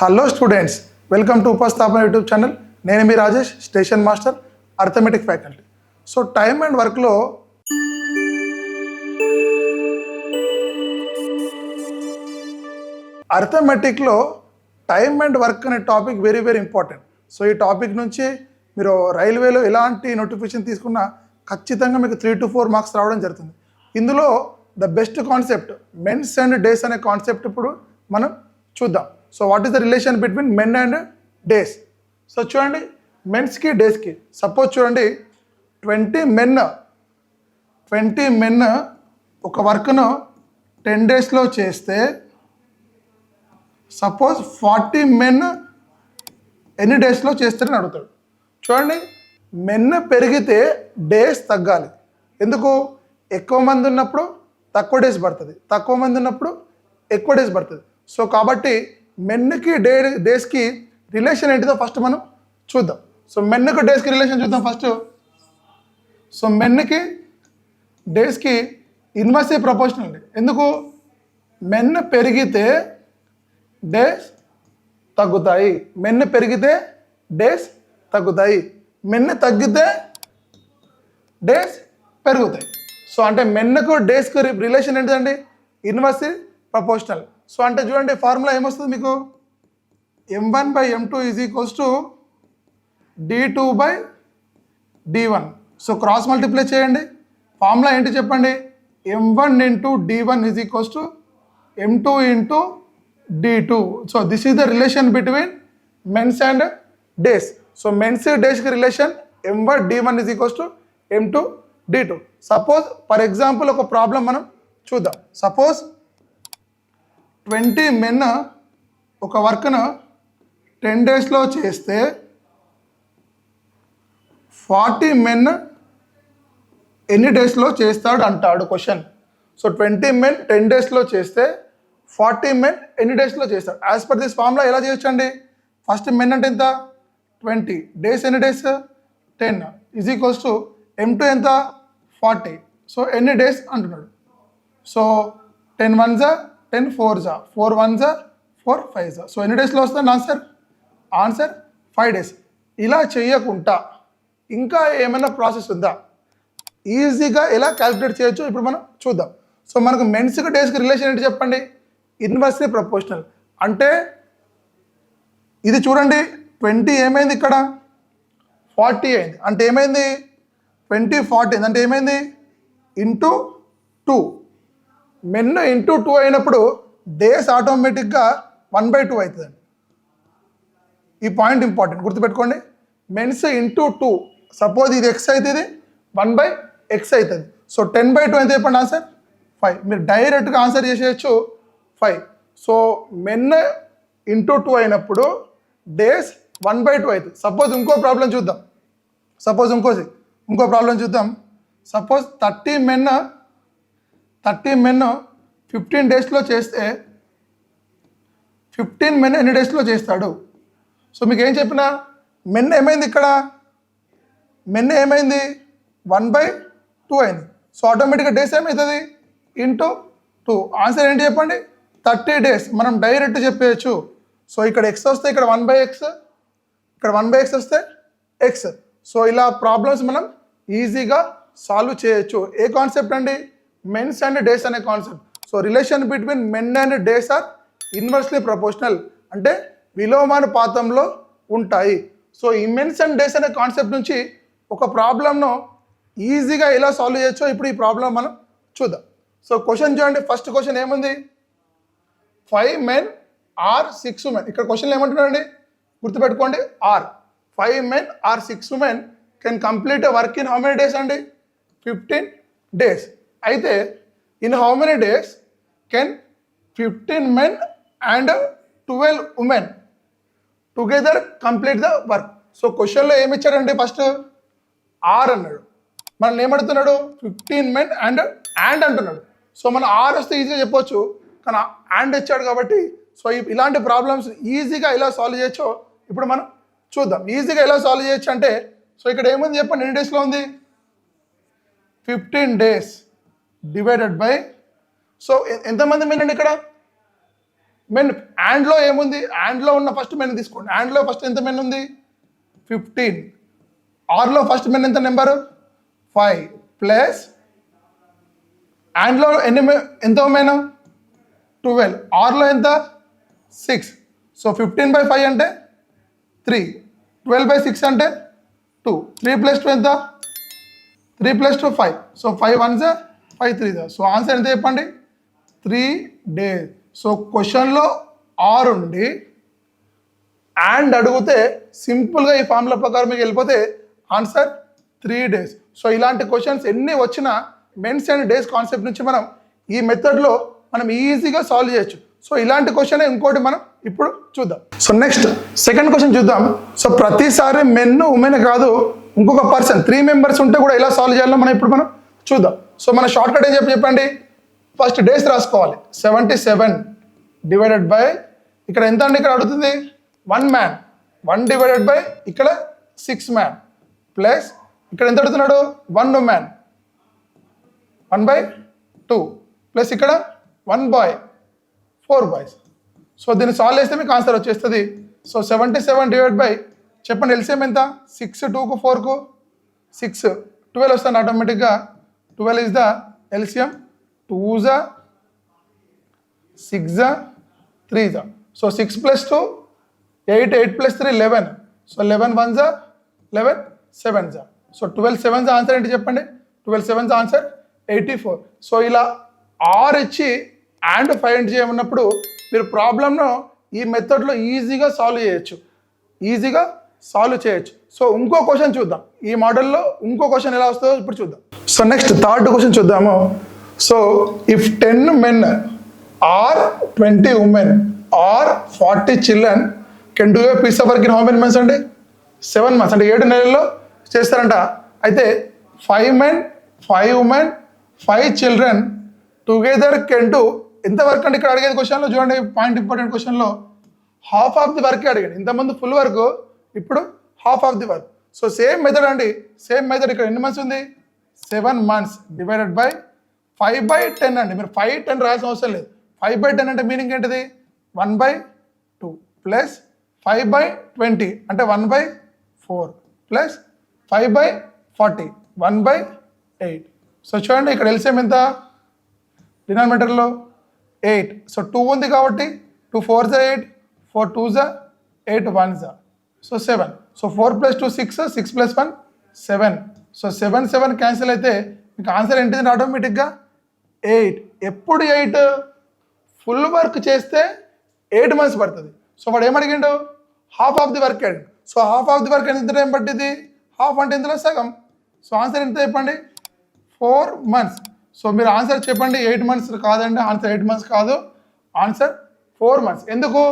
Hello students welcome to Upasthapana YouTube channel నేను మీ Rajesh station master arithmetic faculty so time and వర్క్లో అర్థమెటిక్లో time and work అనే topic very very important so ఈ topic నుంచి మీరు రైల్వేలో ఎలాంటి నోటిఫికేషన్ తీసుకున్నా ఖచ్చితంగా మీకు త్రీ టు ఫోర్ మార్క్స్ రావడం జరుగుతుంది. ఇందులో the best concept men's and days అనే కాన్సెప్ట్ ఇప్పుడు మనం చూద్దాం. So what is the relation between men and days so చూడండి మెన్స్కి డేస్కి సపోజ్ చూడండి ట్వంటీ మెన్ ట్వంటీ మెన్ ఒక వర్క్ను టెన్ డేస్లో చేస్తే సపోజ్ ఫార్టీ మెన్ ఎన్ని డేస్లో చేస్తారని అడుగుతాడు. చూడండి మెన్ పెరిగితే డేస్ తగ్గాలి. ఎందుకు? ఎక్కువ మంది ఉన్నప్పుడు తక్కువ డేస్ పడుతుంది. తక్కువ మంది ఉన్నప్పుడు ఎక్కువ డేస్ పడుతుంది. సో కాబట్టి మెన్కి డే డేస్కి రిలేషన్ ఏంటిదో ఫస్ట్ మనం చూద్దాం. సో మెన్కి డేస్కి రిలేషన్ చూద్దాం ఫస్ట్ సో మెన్కి డేస్కి ఇన్వర్సివ్ ప్రపోర్షన్ అండి. ఎందుకు? మెన్ పెరిగితే డేస్ తగ్గుతాయి. మెన్ పెరిగితే డేస్ తగ్గుతాయి. మెన్ తగ్గితే డేస్ పెరుగుతాయి. సో అంటే మెన్కు డేస్కి రిలేషన్ ఏంటిదండి? ఇన్వర్సివ్ ప్రపోర్షనల్ సో అంటే చూడండి ఫార్ములా ఏమొస్తుంది మీకు? M one by M two is equals to D two by D one so cross multiply చేయండి. ఫార్ములా ఏంటి చెప్పండి? M one into D one is equals to M two into D two so this is the relation between men's and days so men's డేస్కి relation M one D one is equals to M two D two suppose for example ఒక problem మనం చూద్దాం. Suppose twenty men ఒక వర్క్ను ten డేస్లో చేస్తే forty men ఎన్ని డేస్లో చేస్తాడు అంటాడు question. So twenty men ten డేస్లో చేస్తే ఫార్టీ మెన్ ఎన్ని డేస్లో చేస్తాడు? యాజ్ పర్ దిస్ ఫార్ములా ఎలా చేయొచ్చండి? ఫస్ట్ మెన్ అంటే ఎంత? ట్వంటీ. డేస్ ఎన్ని days ten. Is equals to M two ఎంత? ఫార్టీ. సో ఎన్ని డేస్ అంటున్నాడు? So ten ones? Ten four జా ఫోర్ వన్ జా ఫోర్ ఫైవ్ జా. సో ఎన్ని డేస్లో వస్తుంది ఆన్సర్ ఆన్సర్ ఫైవ్ డేస్ ఇలా చేయకుండా ఇంకా ఏమైనా ప్రాసెస్ ఉందా? ఈజీగా ఎలా క్యాలిక్యులేట్ చేయొచ్చు ఇప్పుడు మనం చూద్దాం. సో మనకు మెన్స్కి డేస్కి రిలేషన్ ఏంటి చెప్పండి? ఇన్వర్స్లీ ప్రపోర్షనల్ అంటే ఇది చూడండి ట్వంటీ ఏమైంది ఇక్కడ? ఫార్టీ అయింది. అంటే ఏమైంది? ట్వంటీ ఫార్టీ అంటే ఏమైంది? Into two men into two అయినప్పుడు డేస్ ఆటోమేటిక్గా వన్ బై టూ అవుతుందండి. ఈ పాయింట్ ఇంపార్టెంట్ గుర్తుపెట్టుకోండి. మెన్స్ ఇంటూ టూ సపోజ్ ఇది ఎక్స్ అవుతుంది వన్ బై ఎక్స్ అవుతుంది. సో టెన్ బై టూ ఎంత చెప్పండి ఆన్సర్ ఫైవ్ మీరు డైరెక్ట్గా ఆన్సర్ చేసేయచ్చు five so men into two అయినప్పుడు డేస్ వన్ బై టూ అవుతుంది. సపోజ్ ఇంకో ప్రాబ్లం చూద్దాం. సపోజ్ ఇంకోది ఇంకో ప్రాబ్లం చూద్దాం. Suppose thirty men thirty men fifteen డేస్లో చేస్తే ఫిఫ్టీన్ మెన్ ఎన్ని డేస్లో చేస్తాడు? సో మీకు ఏం చెప్పినా మెన్ ఏమైంది ఇక్కడ? మెన్ ఏమైంది? వన్ బై టూ అయింది. సో ఆటోమేటిక్గా డేస్ ఏమవుతుంది ఇంటూ టూ. ఆన్సర్ ఏంటి చెప్పండి? Thirty days. మనం డైరెక్ట్ చెప్పేయచ్చు. సో ఇక్కడ ఎక్స్ వస్తే ఇక్కడ వన్ బై ఎక్స్ ఇక్కడ వన్ బై ఎక్స్ వస్తే ఎక్స్ సో ఇలా ప్రాబ్లమ్స్ మనం ఈజీగా సాల్వ్ చేయొచ్చు. ఏ కాన్సెప్ట్ అండి? మెన్స్ అండ్ డేస్ అనే concept so relation between men and days are inversely proportional అంటే విలోమానుపాతంలో ఉంటాయి. సో ఈ మెన్స్ అండ్ డేస్ అనే కాన్సెప్ట్ నుంచి ఒక ప్రాబ్లంను ఈజీగా ఎలా సాల్వ్ చేయొచ్చో ఇప్పుడు ఈ ప్రాబ్లం మనం చూద్దాం. సో క్వశ్చన్ చూడండి. ఫస్ట్ క్వశ్చన్ ఏముంది? Five men or six women ఇక్కడ క్వశ్చన్లు ఏమంటున్నారండి? గుర్తుపెట్టుకోండి. Or five men or six women can complete work in how many days అండి? ఫిఫ్టీన్ డేస్ అయితే in how many days can fifteen men and twelve women together complete the work so క్వశ్చన్లో ఏమి ఇచ్చారండి first or అన్నాడు. మనల్ని ఏమడుతున్నాడు? Fifteen men and and అంటున్నాడు. So మనం ఆర్ వస్తే ఈజీగా చెప్పొచ్చు. కానీ అండ్ ఇచ్చాడు కాబట్టి సో ఇలాంటి ప్రాబ్లమ్స్ ఈజీగా ఎలా సాల్వ్ చేయొచ్చో ఇప్పుడు మనం చూద్దాం. ఈజీగా ఎలా సాల్వ్ చేయొచ్చు అంటే సో ఇక్కడ ఏముంది చెప్పండి? ఎన్ని డేస్లో ఉంది? Fifteen days divided by so ఎంతమంది మెన్ అండి ఇక్కడ? మెన్ యాండ్లో ఏముంది? యాండ్లో ఉన్న ఫస్ట్ మెన్ తీసుకోండి. యాండ్లో ఫస్ట్ ఎంత మెన్ ఉంది? ఫిఫ్టీన్ ఆర్లో ఫస్ట్ మెన్ ఎంత నెంబరు ఫైవ్ ప్లస్ యాండ్లో ఎన్ని ఎంత మెన్ ట్వెల్వ్ ఆర్లో ఎంత? Six so fifteen by five అంటే త్రీ ట్వెల్వ్ బై సిక్స్ అంటే టూ త్రీ ప్లస్ టూ ఎంత? Three plus two five so five one five three జా సో ఆన్సర్ ఎంత చెప్పండి? త్రీ డేస్ సో క్వశ్చన్లో ఆర్ ఉండి అండ్ అడిగితే సింపుల్గా ఈ ఫార్ములా ప్రకారం మీకు వెళ్ళిపోతే ఆన్సర్ త్రీ డేస్ సో ఇలాంటి క్వశ్చన్స్ ఎన్ని వచ్చినా మెన్స్ అండ్ డేస్ కాన్సెప్ట్ నుంచి మనం ఈ మెథడ్లో మనం ఈజీగా సాల్వ్ చేయొచ్చు. సో ఇలాంటి క్వశ్చన్ ఇంకోటి మనం ఇప్పుడు చూద్దాం. సో నెక్స్ట్ సెకండ్ క్వశ్చన్ చూద్దాం. సో ప్రతిసారి మెన్ ఉమెన్ కాదు ఇంకొక పర్సన్ త్రీ మెంబర్స్ ఉంటే కూడా ఎలా సాల్వ్ చేయాలో మనం ఇప్పుడు మనం చూద్దాం. సో మన షార్ట్ కట్ ఏం చెప్పి చెప్పండి? ఫస్ట్ డేస్ రాసుకోవాలి. సెవెంటీ సెవెన్ డివైడెడ్ బై ఇక్కడ ఎంత అండి ఇక్కడ అడుగుతుంది? One man one divided by ఇక్కడ సిక్స్ మ్యాన్ ప్లస్ ఇక్కడ ఎంత అడుగుతున్నాడు? One man one by two plus ఇక్కడ one boy four boys so దీన్ని సాల్వ్ చేస్తే మీకు ఆన్సర్ వచ్చేస్తుంది. So seventy seven divide by చెప్పండి ఎల్సిఎం ఎంత? సిక్స్ టూకు ఫోర్కు సిక్స్ ట్వెల్వ్ వస్తుంది ఆటోమేటిక్గా twelve is the LCM two జా సిక్స్ జా త్రీ జా so six plus two eight eight plus three eleven so eleven one జా లెవెన్ సెవెన్ జా సో ట్వెల్వ్ సెవెన్ ఆన్సర్ ఏంటి చెప్పండి? Twelve seven answer eighty four so ఇలా or ఇచ్చి and find చేయమన్నప్పుడు మీరు ప్రాబ్లమ్ను ఈ మెథడ్లో ఈజీగా సాల్వ్ చేయొచ్చు. ఈజీగా సాల్వ్ చేయొచ్చు. సో ఇంకో క్వశ్చన్ చూద్దాం. ఈ మోడల్లో ఇంకో క్వశ్చన్ ఎలా వస్తుందో ఇప్పుడు చూద్దాం. సో నెక్స్ట్ థర్డ్ క్వశ్చన్ చూద్దాము. So if ten men or twenty women or forty children can do a piece of work in how many months అండి? సెవెన్ మంత్స్ అంటే ఏడు నెలల్లో చేస్తారంట. అయితే five men five women five children together can do ఎంత work అంటే ఇక్కడ అడిగేది క్వశ్చన్లో చూడండి పాయింట్ ఇంపార్టెంట్ క్వశ్చన్లో హాఫ్ ఆఫ్ ది వర్క్ అడిగాడు. ఇంతకుముందు ఫుల్ వర్క్ ఇప్పుడు half of the work so same method అండి. సేమ్ మెథడ్ ఇక్కడ ఎన్ని మంత్స్ ఉంది? Seven months divided by five by ten అండి. మీరు ఫైవ్ టెన్ రాయాల్సిన అవసరం లేదు. ఫైవ్ బై టెన్ అంటే మీనింగ్ ఏంటిది? One by two plus five by twenty అంటే one by four plus five by forty one by eight so చూడండి ఇక్కడ ఎల్సిఎం ఎంత? డినామినేటర్లో ఎయిట్ సో టూ ఉంది కాబట్టి టూ ఫోర్ జా ఎయిట్ ఫోర్ టూ జా ఎయిట్ వన్ జా so seven so four plus two six six plus one seven so seven seven cancel అయితే మీకు ఆన్సర్ ఏంటిది? ఆటోమేటిక్గా ఎయిట్ ఎప్పుడు ఎయిట్ ఫుల్ వర్క్ చేస్తే ఎయిట్ మంత్స్ పడుతుంది. సో వాడు ఏమడిగిండు? హాఫ్ ఆఫ్ ది వర్క్ అడిగి so half of the work ఎంత టైం పట్టింది? హాఫ్ అంటే ఇందులో సగం. సో ఆన్సర్ ఎంత చెప్పండి? ఫోర్ మంత్స్ సో మీరు ఆన్సర్ చెప్పండి. ఎయిట్ మంత్స్ కాదండి. ఆన్సర్ ఎయిట్ మంత్స్ కాదు. ఆన్సర్ ఫోర్ మంత్స్ ఎందుకు?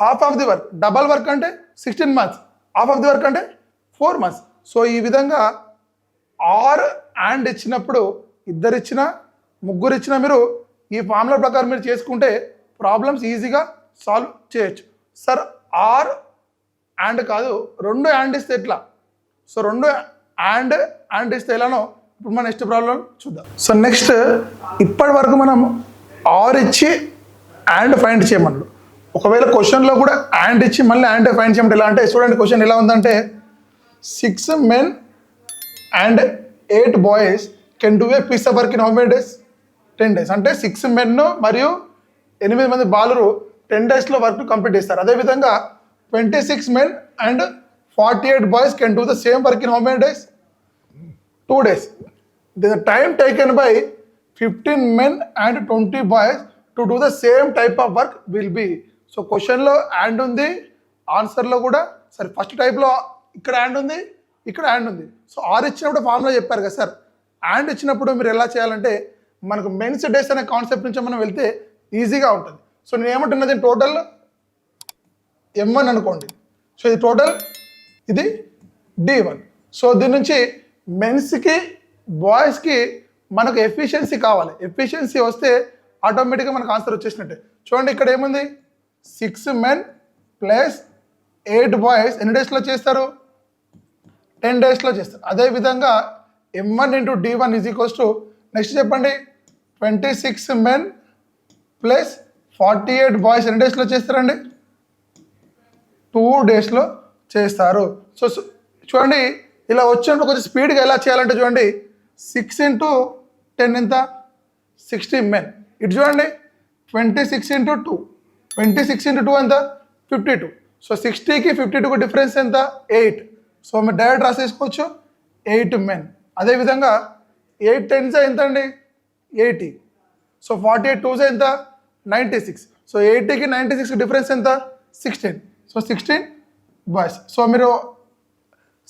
Half of the work double work అంటే sixteen months half of the work అంటే ఫోర్ మంత్స్ సో ఈ విధంగా ఆర్ అండ్ ఇచ్చినప్పుడు ఇద్దరు ఇచ్చిన ముగ్గురు ఇచ్చిన మీరు ఈ ఫార్ములా ప్రకారం మీరు చేసుకుంటే ప్రాబ్లమ్స్ ఈజీగా సాల్వ్ చేయొచ్చు. సార్ ఆర్ అండ్ కాదు రెండు యాండ్ ఇస్తే ఎట్లా? సో రెండు అండ్ అండ్ ఇస్తే ఎలానో ఇప్పుడు మన నెక్స్ట్ ప్రాబ్లం చూద్దాం. సో నెక్స్ట్ ఇప్పటి వరకు మనం ఆర్ ఇచ్చి అండ్ ఫైండ్ చేయమన్నాడు. ఒకవేళ క్వశ్చన్లో కూడా యాండ్ ఇచ్చి మళ్ళీ అండ్ ఫైన్ చేయమంటే ఎలా అంటే చూడండి క్వశ్చన్ ఎలా ఉందంటే six men and eight boys can do a piece of work in how many days ten days అంటే సిక్స్ మెన్ మరియు ఎనిమిది మంది బాలురు టెన్ డేస్లో వర్క్ కంప్లీట్ చేస్తారు. అదేవిధంగా twenty six men and forty eight boys can do the same work in how many days two days the time taken by fifteen men and twenty boys to do the same type of work will be so క్వశ్చన్లో and ఉంది. ఆన్సర్లో కూడా సరే first టైప్లో ఇక్కడ and ఉంది ఇక్కడ and ఉంది. సో ఆర్ ఇచ్చినప్పుడు ఫార్ములా చెప్పారు కదా సార్ యాండ్ ఇచ్చినప్పుడు మీరు ఎలా చేయాలంటే మనకు మెన్స్ డేస్ అనే కాన్సెప్ట్ నుంచి మనం వెళ్తే ఈజీగా ఉంటుంది. సో నేను ఏమంటున్నది టోటల్ ఎం వన్ అనుకోండి. సో ఇది టోటల్ ఇది డి వన్ సో దీని నుంచి మెన్స్కి బాయ్స్కి మనకు ఎఫిషియన్సీ కావాలి. ఎఫిషియన్సీ వస్తే ఆటోమేటిక్గా మనకు ఆన్సర్ వచ్చేసినట్టే. చూడండి ఇక్కడ ఏముంది? Six men plus eight boys ఎన్ని డేస్లో చేస్తారు? టెన్ డేస్లో చేస్తారు. అదేవిధంగా M one into D one is equals to next చెప్పండి. Twenty six men plus forty eight boys ఎన్ని డేస్లో చేస్తారండి? టూ డేస్లో చేస్తారు. సో చూడండి ఇలా వచ్చినప్పుడు కొంచెం స్పీడ్గా ఎలా చేయాలంటే చూడండి. సిక్స్ ఇంటూ టెన్ ఎంత? సిక్స్టీ మెన్ ఇటు చూడండి. Twenty six into two twenty six into two ఎంత? ఫిఫ్టీ టూ సో సిక్స్టీకి ఫిఫ్టీ టూకి డిఫరెన్స్ ఎంత? ఎయిట్ సో మీరు డైరెక్ట్ రాసేసుకోవచ్చు ఎయిట్ మెన్ అదేవిధంగా ఎయిట్ టెన్స్ ఎంత అండి? Eighty so forty eight twos ఎంత? నైంటీ సిక్స్ సో ఎయిటీకి నైంటీ సిక్స్ డిఫరెన్స్ ఎంత? Sixteen so sixteen boys so మీరు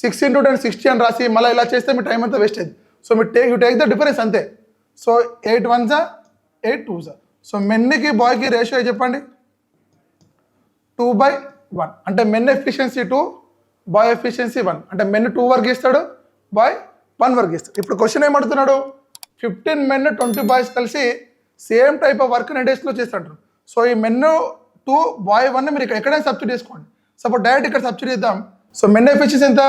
సిక్స్ ఇంటూ టెన్ సిక్స్టీ అని రాసి మళ్ళీ ఇలా చేస్తే మీ టైం అంతా వేస్ట్ అయింది సో మీరు take you take the difference అంతే. సో ఎయిట్ వన్ జా ఎయిట్ టూ జా సో మెన్కి బాయ్కి రేషియో చెప్పండి? టూ బై వన్ అంటే men efficiency two boy efficiency one అంటే మెన్ టూ వర్క్ ఇస్తాడు బాయ్ వన్ వర్క్ ఇస్తాడు ఇప్పుడు క్వశ్చన్ ఏమడుతున్నాడు ఫిఫ్టీన్ మెన్ ట్వంటీ బాయ్స్ కలిసి సేమ్ టైప్ ఆఫ్ వర్క్ ఎన్ని డేస్లో చేస్తాడు సో ఈ మెన్ టూ బాయ్ వన్ మీరు ఇక్కడ ఎక్కడైనా సబ్సిడీ చేసుకోండి. సపోజ్ డైరెక్ట్ ఇక్కడ సబ్సిడీ ఇద్దాం సో మెన్ ఎఫిషియన్సీ ఎంత?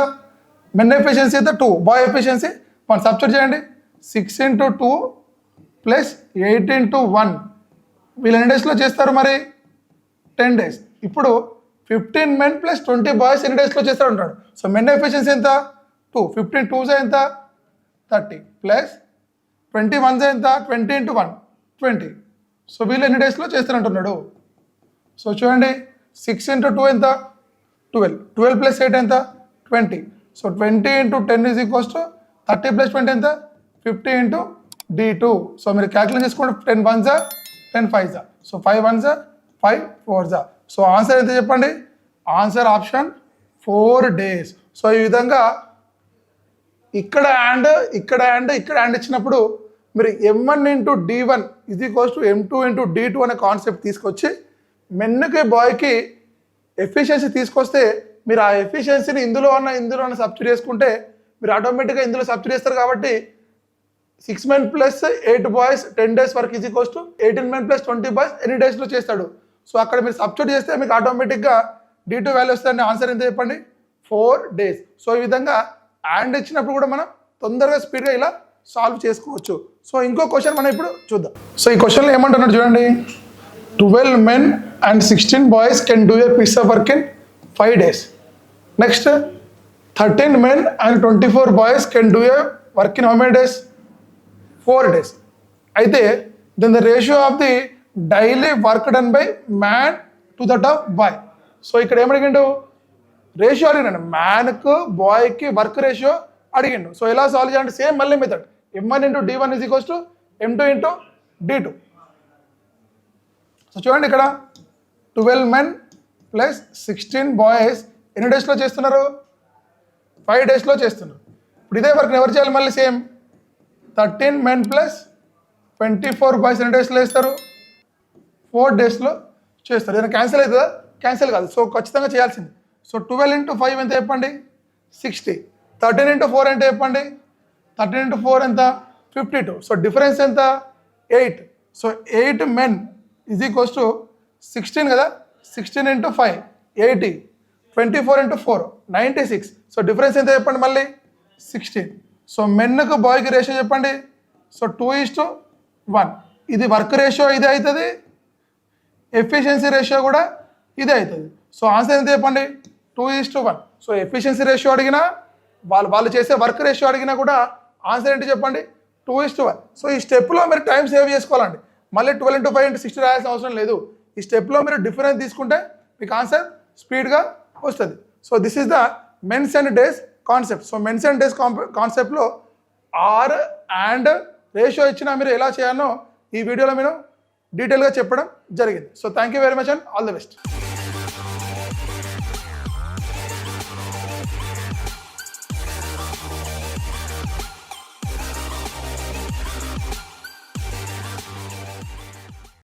మెన్ ఎఫిషియన్సీ అయితే two boy efficiency one subsidy చేయండి. Six into two plus eight into one వీళ్ళు ఎన్ని డేస్లో చేస్తారు మరి? టెన్ డేస్ ఇప్పుడు fifteen men plus twenty boys ఎన్ని డేస్లో చేస్తాడు ఉంటాడు సో మెన్ ఎఫిషియన్సీ ఎంత? టూ ఫిఫ్టీన్ టూస్ ఎంత? థర్టీ ప్లస్ ట్వంటీ వన్స్ ఎంత? Twenty into one twenty so వీళ్ళు ఎన్ని డేస్లో చేస్తారంటున్నాడు? సో చూడండి. సిక్స్ ఇంటూ టూ ఎంత? ట్వెల్వ్ ట్వెల్వ్ ప్లస్ ఎయిట్ ఎంత? Twenty so twenty into ten is equals to thirty plus twenty ఎంత? Fifty into D two so మీరు క్యాల్కులేట్ చేసుకోండి. టెన్ వన్ జా టెన్ ఫైవ్ జా సో ఫైవ్ వన్ జా five four జా so answer ఎంత చెప్పండి? Answer option four days so ఈ విధంగా ఇక్కడ అండ్ ఇక్కడ అండ్ ఇక్కడ అండ్ ఇచ్చినప్పుడు మీరు M one into D one ఇది equals to M two into D two అనే కాన్సెప్ట్ తీసుకొచ్చి మెన్కి బాయ్కి ఎఫిషియన్సీ తీసుకొస్తే మీరు ఆ ఎఫిషియన్సీని ఇందులో ఉన్న ఇందులో ఉన్న సబ్సిడీ చేసుకుంటే మీరు ఆటోమేటిక్గా ఇందులో సబ్సిడీ చేస్తారు కాబట్టి six men plus eight boys ten days వరకు easy cost eighteen men plus twenty boys ఎన్ని డేస్లో చేస్తాడు? సో అక్కడ మీరు సబ్స్టిట్యూట్ చేస్తే మీకు ఆటోమేటిక్గా డీ టూ వాల్యూ వస్తుంది ఆన్సర్ ఎంత చెప్పండి? ఫోర్ డేస్ సో ఈ విధంగా అండ్ ఇచ్చినప్పుడు కూడా మనం తొందరగా స్పీడ్గా ఇలా సాల్వ్ చేసుకోవచ్చు. సో ఇంకో క్వశ్చన్ మనం ఇప్పుడు చూద్దాం. సో ఈ క్వశ్చన్లో ఏమంటున్నాడు చూడండి. Twelve men and sixteen boys can do a piece of work in five days next thirteen men and twenty four boys can do a work in how many days four days అయితే then the ratio of the daily work done by man to that of boy. So ఇక్కడ ఏమడిగిండు ratio అడిగినాడు మ్యాన్కు బాయ్కి work ratio అడిగిండు. So ఎలా solve చేయాలంటే same మళ్ళీ method M one into D one is equals to M two into D two so చూడండి ఇక్కడ twelve men plus sixteen boys ఎన్ని డేస్లో చేస్తున్నారు? ఫైవ్ డేస్లో చేస్తున్నారు. ఇప్పుడు ఇదే వర్క్ ఎవరు చేయాలి? మళ్ళీ same. Thirteen men plus twenty four boys ఎన్ని డేస్లో వేస్తారు ఫోర్ డేస్లో చేస్తారు. ఏదైనా క్యాన్సిల్ అవుతుందా? క్యాన్సిల్ కాదు. సో ఖచ్చితంగా చేయాల్సింది. సో ట్వెల్వ్ ఇంటూ ఫైవ్ ఎంత చెప్పండి? సిక్స్టీ థర్టీన్ ఇంటూ ఫోర్ ఎంత చెప్పండి? థర్టీన్ ఇంటూ ఫోర్ ఎంత? ఫిఫ్టీ టూ సో డిఫరెన్స్ ఎంత? Eight so eight men is equals to sixteen కదా? Sixteen into five eighty twenty four into four ninety six so difference ఎంత చెప్పండి మళ్ళీ? Sixteen so మెన్కు బాయ్కి రేషియో చెప్పండి? So two is to one ఇది work ratio ఇది అవుతుంది. ఎఫిషియన్సీ రేషియో కూడా ఇదే అవుతుంది. సో ఆన్సర్ ఎంత చెప్పండి? Two is to one so efficiency ratio అడిగినా వాళ్ళు వాళ్ళు చేసే వర్క్ రేషియో అడిగినా కూడా ఆన్సర్ ఏంటి చెప్పండి? Two is to one so ఈ స్టెప్లో మీరు టైం సేవ్ చేసుకోవాలండి. మళ్ళీ twelve into five into sixty రాయాల్సిన అవసరం లేదు. ఈ స్టెప్లో మీరు డిఫరెన్స్ తీసుకుంటే మీకు ఆన్సర్ స్పీడ్గా వస్తుంది. So this is the means and days concept so means and days కాన్సెప్ట్లో ఆర్ అండ్ రేషియో ఇచ్చినా మీరు ఎలా చేయాలో ఈ వీడియోలో మీరు డీటెయిల్గా చెప్పడం జరిగింది. So thank you very much and all the best.